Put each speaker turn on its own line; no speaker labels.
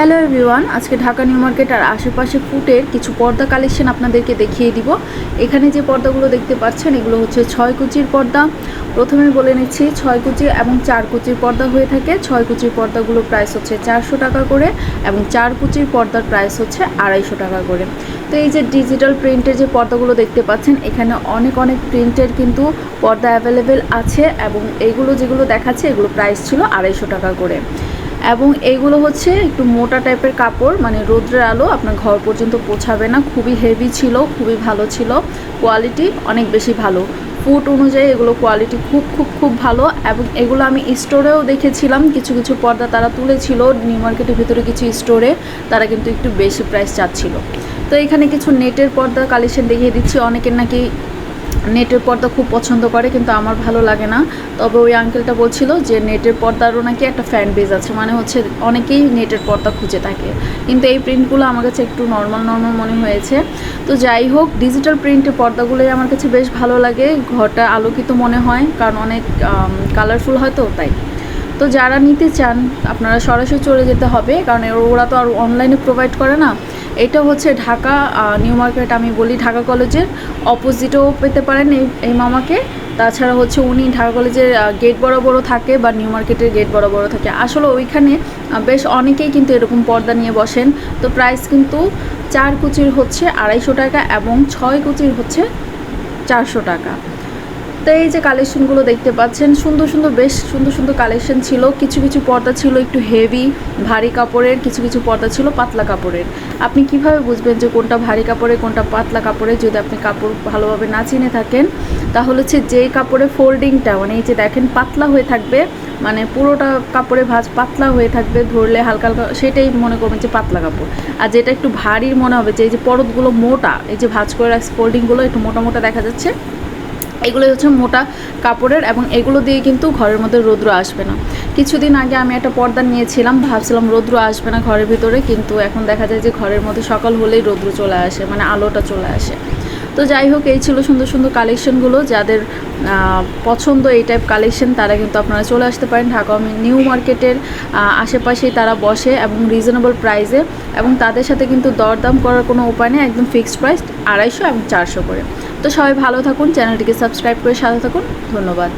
Hello everyone, আজকে Dhaka new market আর আশেপাশে ফুটের কিছু পর্দা কালেকশন আপনাদেরকে দেখিয়ে দিব। এখানে যে পর্দাগুলো দেখতে পাচ্ছেন, এগুলো হচ্ছে ছয় কুচির পর্দা। প্রথমে বলে নিচ্ছি, ছয় কুচি এবং চার কুচির পর্দা হয়ে থাকে। ছয় কুচির পর্দাগুলো প্রাইস হচ্ছে চারশো টাকা করে এবং চার কুচির পর্দার প্রাইস হচ্ছে আড়াইশো টাকা করে। তো এই যে ডিজিটাল প্রিন্টের যে পর্দাগুলো দেখতে পাচ্ছেন, এখানে অনেক অনেক প্রিন্টের কিন্তু পর্দা অ্যাভেলেবেল আছে এবং এইগুলো যেগুলো দেখাচ্ছে, এগুলো প্রাইস ছিল আড়াইশো টাকা করে। এবং এইগুলো হচ্ছে একটু মোটা টাইপের কাপড় মানে রোদ্রের আলো আপনার ঘর পর্যন্ত পৌঁছাবে না। খুবই হেভি ছিল, খুবই ভালো ছিল। কোয়ালিটি অনেক বেশি ভালো। ফুট অনুযায়ী এগুলো কোয়ালিটি খুব খুব খুব ভালো এবং এগুলো আমি স্টোরেও দেখেছিলাম। কিছু কিছু পর্দা তারা তুলেছিল, নিউ মার্কেটের ভিতরে কিছু স্টোরে তারা কিন্তু একটু বেশি প্রাইস চাচ্ছিল। তো এখানে কিছু নেটের পর্দা কালেকশন দেখিয়ে দিচ্ছি। অনেকের নাকি নেটের পর্দা খুব পছন্দ করে, কিন্তু আমার ভালো লাগে না। তবে ওই আঙ্কেলটা বলছিল যে নেটের পর্দারও নাকি একটা ফ্যান বেজ আছে মানে হচ্ছে অনেকেই নেটের পর্দা খুঁজে থাকে। কিন্তু এই প্রিন্টগুলো আমার কাছে একটু নর্মাল নর্মাল মনে হয়েছে। তো যাই হোক ডিজিটাল প্রিন্টের পর্দাগুলোই আমার কাছে বেশ ভালো লাগে, ঘরটা আলোকিত মনে হয়, কারণ অনেক কালারফুল হয় তো, তাই। তো যারা নিতে চান, আপনারা সরাসরি চলে যেতে হবে, কারণ ওরা তো আর অনলাইনে প্রোভাইড করে না। এটা হচ্ছে ঢাকা নিউ মার্কেট আমি বলি ঢাকা কলেজের অপোজিটও পেতে পারেন এই এই মামাকে। তাছাড়া হচ্ছে উনি ঢাকা কলেজের গেট বড় থাকে বা নিউ মার্কেটের গেট বড় থাকে। আসলে ওইখানে বেশ অনেকেই কিন্তু এরকম পর্দা নিয়ে বসেন। তো প্রাইস কিন্তু চার কুচির হচ্ছে আড়াইশো টাকা এবং ছয় কুচির হচ্ছে চারশো টাকা। তো এই যে কালেকশনগুলো দেখতে পাচ্ছেন, সুন্দর সুন্দর, বেশ সুন্দর সুন্দর কালেকশন ছিল। কিছু কিছু পর্দা ছিল একটু হেভি ভারী কাপড়ের, কিছু কিছু পর্দা ছিল পাতলা কাপড়ের। আপনি কীভাবে বুঝবেন যে কোনটা ভারী কাপড়ের কোনটা পাতলা কাপড়ের যদি আপনি কাপড় ভালোভাবে না চিনে থাকেন, তাহলে হচ্ছে যেই কাপড়ের ফোল্ডিংটা মানে এই যে দেখেন পাতলা হয়ে থাকবে মানে পুরোটা কাপড়ে ভাঁজ পাতলা হয়ে থাকবে, ধরলে হালকা হালকা, সেটাই মনে করবেন যে পাতলা কাপড়। আর যেটা একটু ভারী মনে হবে যে এই যে পরতগুলো মোটা, এই যে ভাঁজ করে রাখছে ফোল্ডিংগুলো একটু মোটা মোটা দেখা যাচ্ছে? এগুলো হচ্ছে মোটা কাপড়ের এবং এগুলো দিয়ে কিন্তু ঘরের মধ্যে রৌদ্র আসবে না। কিছুদিন আগে আমি একটা পর্দা নিয়েছিলাম, ভাবছিলাম রৌদ্র আসবে না ঘরের ভিতরে, কিন্তু এখন দেখা যায় যে ঘরের মধ্যে সকাল হলেই রৌদ্র চলে আসে মানে আলোটা চলে আসে। তো যাই হোক, এই ছিল সুন্দর সুন্দর কালেকশনগুলো যাদের পছন্দ এই টাইপ কালেকশন তারা কিন্তু আপনারা চলে আসতে পারেন ঢাকা নিউ মার্কেটের আশেপাশেই তারা বসে এবং রিজনেবল প্রাইসে এবং তাদের সাথে কিন্তু দরদাম করার কোনো উপায় নেই, একদম ফিক্সড প্রাইস আড়াইশো এবং চারশো করে। তো সবাই ভালো থাকুন চ্যানেলটিকে সাবস্ক্রাইব করে সাথে থাকুন ধন্যবাদ।